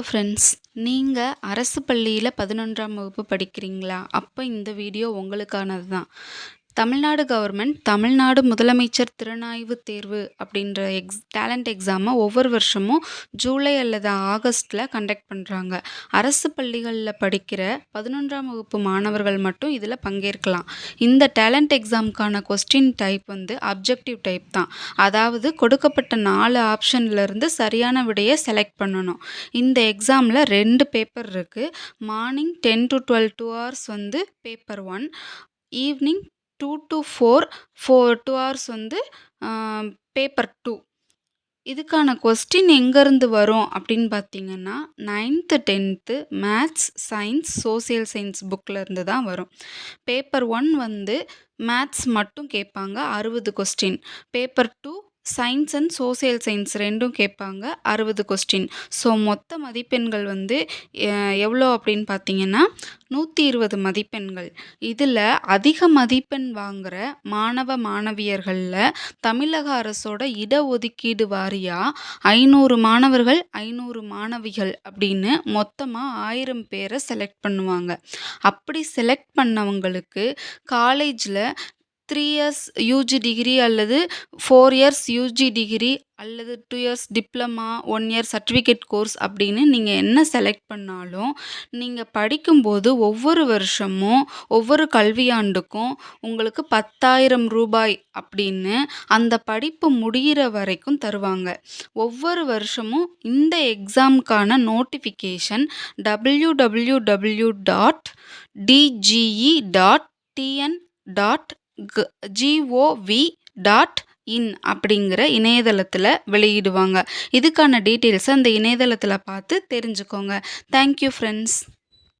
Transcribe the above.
Hello friends நீங்கள் அரசு பள்ளியில் பதினொன்றாம் வகுப்பு படிக்கிறீங்களா? அப்போ இந்த வீடியோ உங்களுக்கானது தான் தமிழ்நாடு கவர்மெண்ட் தமிழ்நாடு முதலமைச்சர் திறனாய்வு தேர்வு அப்படின்ற எக்ஸ் டேலண்ட் எக்ஸாமை ஒவ்வொரு வருஷமும் ஜூலை அல்லது ஆகஸ்ட்டில் கண்டக்ட் பண்ணுறாங்க அரசு பள்ளிகளில் படிக்கிற பதினொன்றாம் வகுப்பு மாணவர்கள் மட்டும் இதில் பங்கேற்கலாம். இந்த டேலண்ட் எக்ஸாமுக்கான கொஸ்டின் டைப் வந்து அப்ஜெக்டிவ் டைப் தான். அதாவது கொடுக்கப்பட்ட நாலு ஆப்ஷன்லேருந்து சரியான விடையை செலக்ட் பண்ணணும். இந்த எக்ஸாமில் ரெண்டு பேப்பர் இருக்குது morning ten to twelve two hours வந்து paper one evening two to four four two hours வந்து பேப்பர் டூ இதுக்கான கொஸ்டின் எங்கேருந்து வரும் அப்படின்னு பார்த்தீங்கன்னா ninth tenth maths science social science புக்கில் இருந்து தான் வரும். பேப்பர் ஒன் வந்து மேத்ஸ் மட்டும் கேட்பாங்க அறுபது question paper two science and social science ரெண்டும் கேட்பாங்க. அறுபது கொஸ்டின் ஸோ மொத்த மதிப்பெண்கள் வந்து எவ்வளோ அப்படின்னு பார்த்தீங்கன்னா நூற்றி இருபது மதிப்பெண்கள். இதில் அதிக மதிப்பெண் வாங்குகிற மாணவ மாணவியர்களில் தமிழக அரசோட இடஒதுக்கீடு வாரியாக ஐநூறு மாணவர்கள் ஐநூறு மாணவிகள் அப்படின்னு மொத்தமாக ஆயிரம் பேரை செலக்ட் பண்ணுவாங்க. அப்படி செலக்ட் பண்ணவங்களுக்கு காலேஜில் த்ரீ இயர்ஸ் யூஜி டிகிரி அல்லது ஃபோர் இயர்ஸ் யூஜி டிகிரி அல்லது two years diploma one year certificate course அப்படின்னு நீங்கள் என்ன செலக்ட் பண்ணாலும் நீங்கள் படிக்கும்போது ஒவ்வொரு வருஷமும் ஒவ்வொரு கல்வியாண்டுக்கும் உங்களுக்கு பத்தாயிரம் ரூபாய் அப்படின்னு அந்த படிப்பு முடிகிற வரைக்கும் தருவாங்க. ஒவ்வொரு வருஷமும் இந்த எக்ஸாமுக்கான notification W W W dot DGE dot TN dot GOV dot in அப்படிங்கிற இணையதளத்தில் வெளியிடுவாங்க. இதுக்கான டீட்டெயில்ஸை அந்த இணையதளத்தில் பார்த்து தெரிஞ்சுக்கோங்க. Thank you friends